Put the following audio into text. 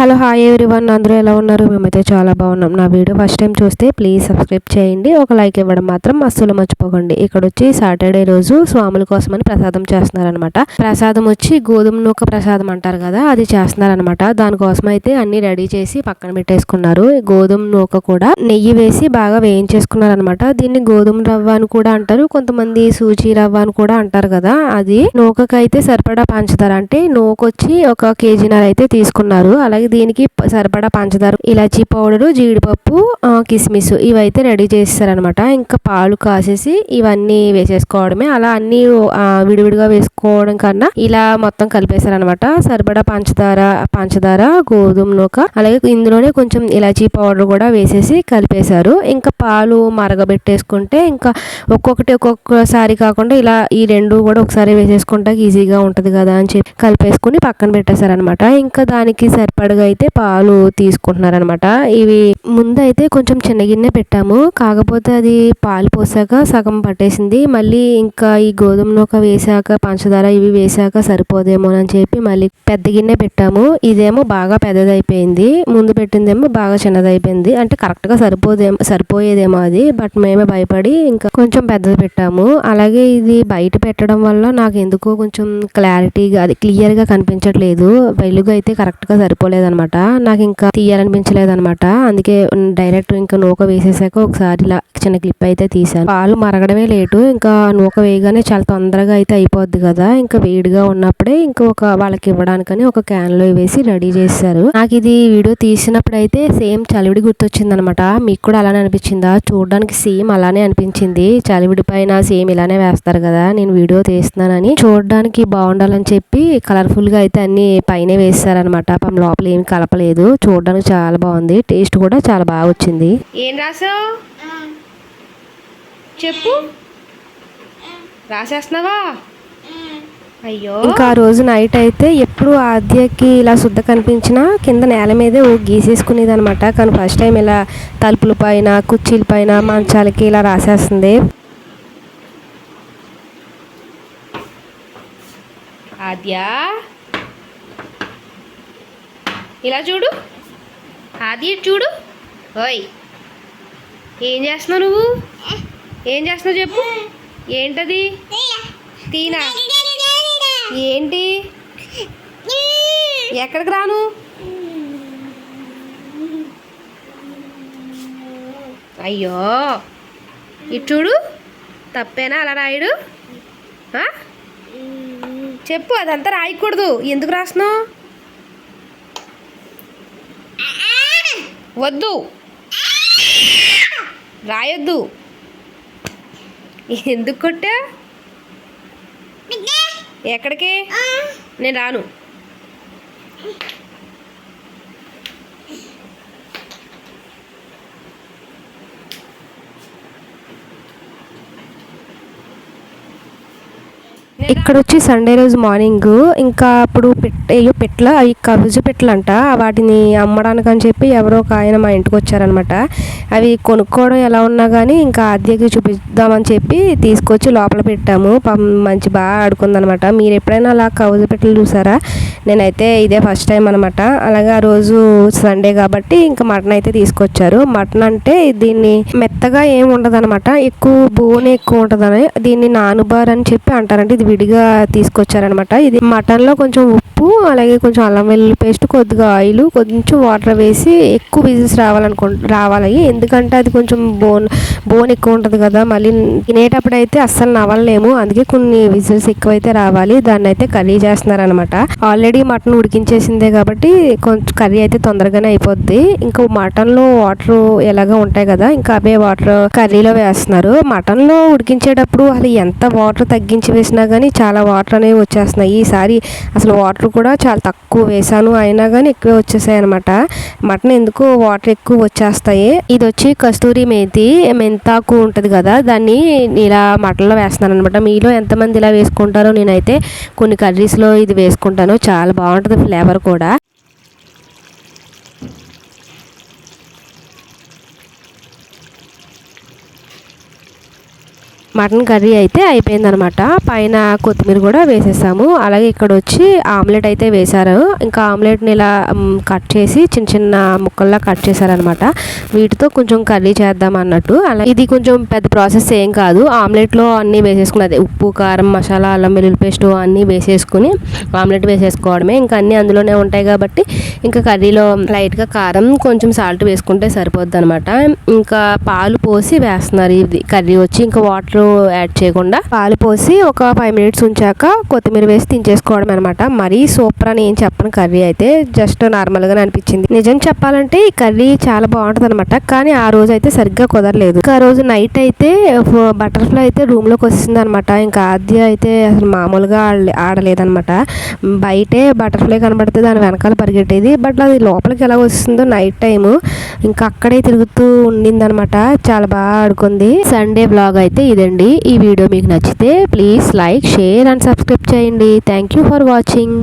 Hello hi everyone. అందరూ ఎలా ఉన్నారు? మేమైతే చాలా బాగున్నాం. నా వీడియో ఫస్ట్ టైం చూస్తే ప్లీజ్ సబ్స్క్రైబ్ చేయండి. ఒక లైక్ ఇవ్వడం మాత్రం అస్సలు మర్చిపోకండి. ఇక్కడ వచ్చి సాటర్డే రోజు స్వాముల కోసమని ప్రసాదం చేస్తున్నారనమాట ప్రసాదం వచ్చి గోధుమ నూక ప్రసాదం అంటారు కదా అది చేస్తున్నారనమాట దానికోసం అయితే అన్ని రెడీ చేసి పక్కన పెట్టేసుకున్నారు. గోధుమ నూక కూడా నెయ్యి వేసి బాగా వేయించేసుకున్నారనమాట దీన్ని గోధుమ రవ్వ అని కూడా అంటారు. కొంతమంది సూజీ రవ్వ అని కూడా అంటారు కదా అది నూకకైతే సరిపడా పంచదార అంటే నూకొచ్చి ఒక కేజీన్నర అయితే తీసుకున్నారు. అలాగే దీనికి సరిపడా పంచదార ఇలాచీ పౌడరు జీడిపప్పు కిస్మిస్ ఇవైతే రెడీ చేస్తారనమాట ఇంకా పాలు కాసేసి ఇవన్నీ వేసేసుకోవడమే. అలా అన్ని విడివిడిగా వేసుకోవడం కన్నా ఇలా మొత్తం కలిపేశారనమాట సరిపడా పంచదార పంచదార గోధుమ నూక అలాగే ఇందులోనే కొంచెం ఇలాచీ పౌడర్ కూడా వేసేసి కలిపేశారు. ఇంకా పాలు మరగబెట్టేసుకుంటే ఇంకా ఒక్కొక్కటి ఒక్కొక్కసారి కాకుండా ఇలా ఈ రెండు కూడా ఒకసారి వేసేసుకుంటే ఈజీగా ఉంటుంది కదా అని చెప్పి కలిపేసుకుని పక్కన పెట్టేశారనమాట ఇంకా దానికి సరిపడగా అయితే పాలు తీసుకుంటున్నారనమాట. ఇవి ముందైతే కొంచెం చిన్న గిన్నె పెట్టాము. కాకపోతే అది పాలు పోసాక సగం పట్టేసింది. మళ్ళీ ఇంకా ఈ గోధుమ నూక వేసాక పంచదార ఇవి వేసాక సరిపోదేమో అని చెప్పి మళ్ళీ పెద్ద గిన్నె పెట్టాము. ఇదేమో బాగా పెద్దదైపోయింది. ముందు పెట్టిందేమో బాగా చిన్నదైపోయింది. అంటే కరెక్ట్గా సరిపోదేమో సరిపోయేదేమో అది. బట్ మేమే భయపడి ఇంకా కొంచెం పెద్దది పెట్టాము. అలాగే ఇది బయట పెట్టడం వల్ల నాకు ఎందుకో కొంచెం క్లారిటీగా అది క్లియర్గా కనిపించట్లేదు. వెలుగు అయితే కరెక్ట్గా అనమాట నాకు ఇంకా తీయాలనిపించలేదన్నమాట అందుకే డైరెక్ట్ ఇంకా నూక వేసేసాక ఒకసారి ఇలా చిన్న క్లిప్ అయితే తీసాను పాలు మరగడమే లేటు ఇంకా నూక వేయగానే చాలా తొందరగా అయితే అయిపోద్ది కదా. ఇంకా వేడిగా ఉన్నప్పుడే ఇంకా ఒక వాళ్ళకి ఇవ్వడానికని ఒక క్యాన్లో వేసి రెడీ చేశారు. నాకు ఇది వీడియో తీసినప్పుడు అయితే సేమ్ చలివిడి గుర్తొచ్చింది అనమాట మీకు కూడా అలానే అనిపించిందా? చూడడానికి సేమ్ అలానే అనిపించింది. చలివిడి పైన సేమ్ ఇలానే వేస్తారు కదా నేను వీడియో తీస్తున్నానని. చూడడానికి బాగుండాలని చెప్పి కలర్ఫుల్గా అయితే అన్ని పైన వేస్తారనమాట పాపం లోపల ఏమి కలపలేదు. చూడడానికి చాలా బాగుంది. టేస్ట్ కూడా చాలా బాగా వచ్చింది. ఏం రాసావు? చెప్పు. రాసేస్తున్నావా? అయ్యో. ఇంకా ఆ రోజు నైట్ అయితే ఎప్పుడు ఆద్యకి ఇలా శుద్ధ కనిపించినా కింద నేల మీదే గీసేసుకునేది అనమాట కానీ ఫస్ట్ టైం ఇలా తలుపుల పైన కుర్చీల పైన మంచాలకి ఇలా రాసేస్తుంది. ఆద్య? ఇలా చూడు. అది చూడు. ఓయ్. ఏం చేస్తున్నావు నువ్వు? ఏం చేస్తున్నావు చెప్పు. ఏంటది? తీనా? ఏంటి? ఎక్కడికి రాను? అయ్యో. ఇటు చూడు. తప్పేనా అలా రాయుడు? చెప్పు అదంతా రాయకూడదు. ఎందుకు రాస్తున్నావు? వద్దు. రాయొద్దు. ఎందుకు కొట్టా? ఎక్కడికి? నేను రాను. ఇక్కడ వచ్చి సండే రోజు మార్నింగ్ ఇంకా అప్పుడు పెట్టేయో పెట్ల అవి కబుజు పెట్లంట వాటిని అమ్మడానికి అని చెప్పి ఎవరో ఒక ఆయన మా ఇంటికి వచ్చారనమాట. అవి కొనుక్కోవడం ఎలా ఉన్నా కానీ ఇంకా ఆద్యకి చూపిద్దామని చెప్పి తీసుకొచ్చి లోపల పెట్టాము. మంచి బాగా ఆడుకుందనమాట. మీరు ఎప్పుడైనా అలా కబుజు పెట్టలు చూసారా? నేనైతే ఇదే ఫస్ట్ టైం అనమాట. అలాగే ఆ రోజు సండే కాబట్టి ఇంకా మటన్ అయితే తీసుకొచ్చారు. మటన్ అంటే దీన్ని మెత్తగా ఏం ఉండదు ఎక్కువ బోన్ ఎక్కువ ఉంటుందని దీన్ని నానుబార్ అని చెప్పి అంటారంటే ఇది విడిగా తీసుకొచ్చారనమాట ఇది మటన్లో కొంచెం ఉప్పు అలాగే కొంచెం అల్లం వెల్లుల్లి పేస్ట్ కొద్దిగా ఆయిల్ కొంచెం వాటర్ వేసి ఎక్కువ విజిల్స్ రావాలనుకో రావాలి. ఎందుకంటే అది కొంచెం బోన్ బోన్ ఎక్కువ ఉంటుంది కదా మళ్ళీ తినేటప్పుడు అయితే అస్సలు నవ్వలేము. అందుకే కొన్ని విజిల్స్ ఎక్కువైతే రావాలి. దాన్ని అయితే కర్రీ చేస్తున్నారనమాట. ఆల్రెడీ మటన్ ఉడికించేసిందే కాబట్టి కొంచెం కర్రీ అయితే తొందరగానే అయిపోద్ది. ఇంకా మటన్లో వాటర్ ఎలాగో ఉంటాయి కదా ఇంకా అవే వాటర్ కర్రీలో వేస్తున్నారు. మటన్లో ఉడికించేటప్పుడు అసలు ఎంత వాటర్ తగ్గించి వేసినా కానీ చాలా వాటర్ అనేవి వచ్చేస్తున్నాయి. ఈసారి అసలు వాటర్ కూడా చాలా తక్కువ వేసాను. అయినా కానీ ఎక్కువ వచ్చేసాయి అనమాట మటన్ ఎందుకు వాటర్ ఎక్కువ వచ్చేస్తాయి. ఇది వచ్చి కస్తూరి మేతి మెంతాకు ఉంటుంది కదా దాన్ని ఇలా మటన్లో వేస్తున్నాను అనమాట మీలో ఎంతమంది ఇలా వేసుకుంటారో నేనైతే కొన్ని కర్రీస్లో ఇది వేసుకుంటాను. చాలా బాగుంటుంది ఫ్లేవర్ కూడా. మటన్ కర్రీ అయితే అయిపోయిందనమాట. పైన కొత్తిమీర కూడా వేసేసాము. అలాగే ఇక్కడ వచ్చి ఆమ్లెట్ అయితే వేశారు. ఇంకా ఆమ్లెట్ని ఇలా కట్ చేసి చిన్న చిన్న ముక్కల్లా కట్ చేశారనమాట. వీటితో కొంచెం కర్రీ చేద్దాం అన్నట్టు. అలా ఇది కొంచెం పెద్ద ప్రాసెస్ ఏం కాదు. ఆమ్లెట్లో అన్నీ వేసేసుకున్నది ఉప్పు కారం మసాలా అల్లం వెల్లుల్లి పేస్ట్ అన్నీ వేసేసుకుని ఆమ్లెట్ వేసేసుకోవడమే. ఇంకా అన్నీ అందులోనే ఉంటాయి కాబట్టి ఇంకా కర్రీలో లైట్గా కారం కొంచెం సాల్ట్ వేసుకుంటే సరిపోద్ది అనమాట ఇంకా పాలు పోసి వేస్తున్నారు ఇది కర్రీ వచ్చి. ఇంకా వాటర్ యాడ్ చేయకుండా పాలు పోసి ఒక ఫైవ్ మినిట్స్ ఉంచాక కొత్తిమీర వేసి తినేసుకోవడం అనమాట మరీ సూపర్ అని ఏం చెప్పను. కర్రీ అయితే జస్ట్ నార్మల్గానే అనిపించింది. నిజం చెప్పాలంటే ఈ కర్రీ చాలా బాగుంటుంది అనమాట కానీ ఆ రోజు అయితే సరిగ్గా కుదరలేదు. ఆ రోజు నైట్ అయితే బటర్ఫ్లై అయితే రూమ్లోకి వస్తుంది అనమాట ఇంకా ఆద్య అయితే అసలు మామూలుగా ఆడలే ఆడలేదనమాట బయటే బటర్ఫ్లై కనబడితే దాని వెనకాల పరిగెట్టేది. బట్ అది లోపలికి ఎలా వస్తుందో నైట్ టైము ఇంకా అక్కడే తిరుగుతూ ఉండిందనమాట చాలా బాగా ఆడుకుంది. సండే బ్లాగ్ అయితే ఇదండి. ఈ వీడియో మీకు నచ్చితే please like share and subscribe చేయండి. Thank you for watching